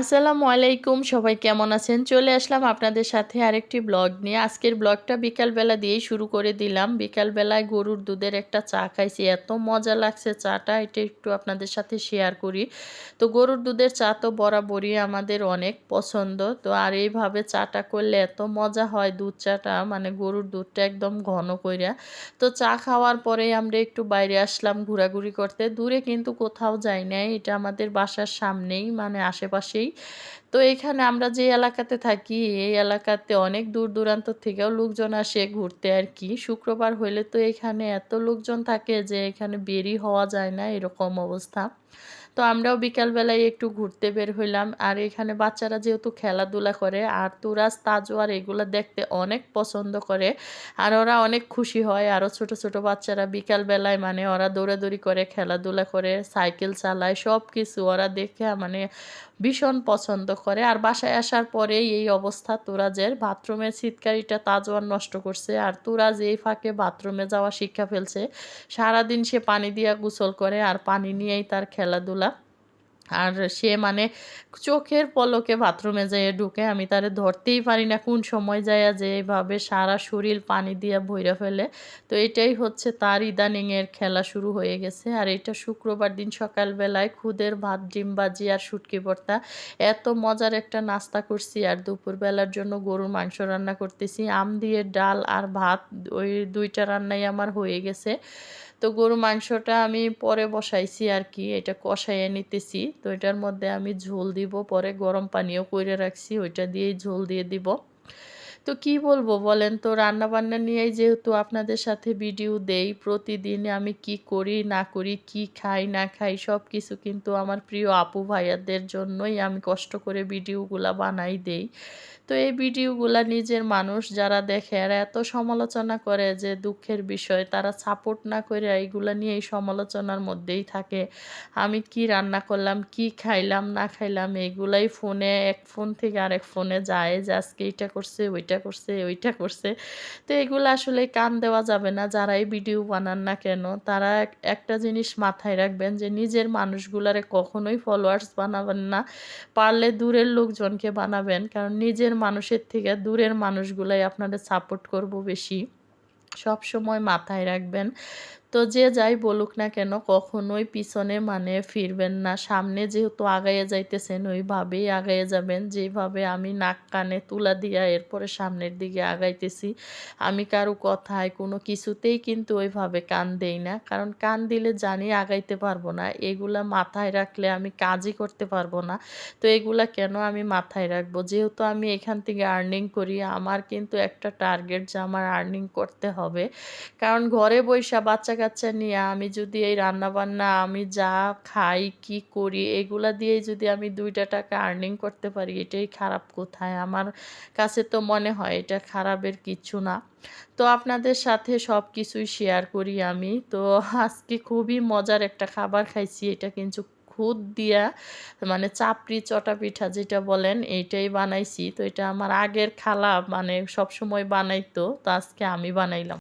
আসসালামু আলাইকুম, সবাই কেমন আছেন? চলে আসলাম আপনাদের সাথে আরেকটি ব্লগ নিয়ে। আজকের ব্লগটা বিকালবেলা দিয়েই শুরু করে দিলাম। বিকালবেলায় গরুর দুধের একটা চা খাইছি। এত মজা লাগছে চাটা, এটা একটু আপনাদের সাথে শেয়ার করি। তো গরুর দুধের চা তো বরাবরই আমাদের অনেক পছন্দ। তো আর এইভাবে চাটা করলে এত মজা হয় দুধ চাটা মানে গরুর দুধটা একদম ঘন কইরা। তো চা খাওয়ার পরেই আমরা একটু বাইরে আসলাম ঘোরাঘুরি করতে। দূরে কিন্তু কোথাও যাই নাই, এটা আমাদের বাসার সামনেই মানে আশেপাশে করি তো এখানে আমরা যে এলাকাতে থাকি, এই এলাকাতে অনেক দূর দূরান্ত থেকেও লোকজন আসে ঘুরতে আর কি। শুক্রবার হইলে তো এখানে এত লোকজন থাকে যে এখানে বেরি হওয়া যায় না এরকম অবস্থা। তো আমরাও বিকালবেলায় একটু ঘুরতে বের হইলাম। আর এখানে বাচ্চারা যেহেতু খেলাধুলা করে, আর তুরাজ তাজওয়ার এগুলো দেখতে অনেক পছন্দ করে। আর ওরা অনেক খুশি হয়। আরও ছোট ছোট বাচ্চারা বিকালবেলায় মানে ওরা দৌড়াদৌড়ি করে, খেলাধুলা করে, সাইকেল চালায় সব কিছু ওরা দেখে মানে ভীষণ পছন্দ করে। আর বাসায় আসার পরে এই অবস্থা তুরাজের। বাথরুমের শীতকারীটা তাজওয়ান নষ্ট করছে। আর তুরাজ এই ফাঁকে বাথরুমে যাওয়া শিক্ষা ফেলছে। সারাদিন সে পানি দিয়া গোসল করে আর পানি নিয়েই তার খেলাধুলা। আর সে মানে চোখের পলকে বাথরুমে যেয়ে ঢুকে, আমি তারে ধরতেই পারি না কোন সময় যায় যে এইভাবে সারা শরীর পানি দিয়ে ভৈরা ফেলে। তো এটাই হচ্ছে তার ইদানিংয়ের খেলা শুরু হয়ে গেছে। আর এটা শুক্রবার দিন সকালবেলায় খুদের ভাত, ডিম বাজি আর শুটকি ভর্তা। এত মজার একটা নাস্তা করছি আর দুপুরবেলার জন্য গরুর মাংস রান্না করতেছি। আম দিয়ে ডাল আর ভাত, ওই দুইটা রান্নাই আমার হয়ে গেছে। তো গরু মাংসটা আমি পরে বসাইছি আর কি, এটা কষাইয়ে নিতেছি। তো এটার মধ্যে আমি ঝোল দিব, পরে গরম পানিও করে রাখছি, ওইটা দিয়েই ঝোল দিয়ে দিব। তো কি বলব বলেন তো রান্না বান্না নিয়েই যেহেতু আপনাদের সাথে ভিডিও দেই, প্রতিদিন আমি কি করি, না করি, কি খাই, না খাই সব কিছু কিন্তু আমার প্রিয় আপু ভাইয়াদের জন্যই আমি কষ্ট করে ভিডিওগুলা বানাই দেই। তো এই ভিডিওগুলা নিজের মানুষ যারা দেখে আর এত সমালোচনা করে যে দুঃখের বিষয়, তারা সাপোর্ট না করে এইগুলা নিয়ে এই সমালোচনার মধ্যেই থাকে। আমি কি রান্না করলাম, কি খাইলাম, না খাইলাম এইগুলাই ফোনে, এক ফোন থেকে আরেক ফোনে যায় যে আজকে এইটা করছে, ওইটা করছে ওইটা করছে। তো এগুলো আসলে কান দেওয়া যাবে না যারা এই ভিডিও বানান না কেন, তারা একটা জিনিস মাথায় রাখবেন যে নিজের মানুষগুলারে কখনোই ফলোয়ার্স বানাবেন না। পারলে দূরের লোকজনকে বানাবেন, কারণ নিজের মানুষের থেকে দূরের মানুষগুলাই আপনাদের সাপোর্ট করব বেশি। সব সময় মাথায় রাখবেন। তো যে যাই বলুক না কেন, কখনোই পিছনে মানে ফিরবেন না। সামনে যেহেতু আগাইয়ে যাইতেছেন, ওইভাবেই আগাইয়ে যাবেন। যেভাবে আমি নাক কানে তুলা দিয়া এরপরে সামনের দিকে আগাইতেছি, আমি কারও কথায় কোনো কিছুতেই কিন্তু ওইভাবে কান দেই না। কারণ কান দিলে জানি আগাইতে পারব না। এগুলা মাথায় রাখলে আমি কাজই করতে পারব না। তো এগুলা কেন আমি মাথায় রাখব? যেহেতু আমি এখান থেকে আর্নিং করি, আমার কিন্তু একটা টার্গেট যে আমার আর্নিং করতে হবে। কারণ ঘরে বৈশা বাচ্চা কাচ্চা নিয়ে আমি যদি এই রান্নাবান্না আমি যা খাই, কি করি, এগুলা দিয়েই যদি আমি দুইটা টাকা আর্নিং করতে পারি, এটাই খারাপ কোথায়? আমার কাছে তো মনে হয় এটা খারাপের কিছু না। তো আপনাদের সাথে সব কিছুই শেয়ার করি আমি। তো আজকে খুবই মজার একটা খাবার খাইছি, এটা কিন্তু খুদ দিয়া মানে চাপড়ি চটা পিঠা যেটা বলেন, এইটাই বানাইছি। তো এটা আমার আগের খালা মানে সব সময় বানাইতো, তো আজকে আমি বানাইলাম।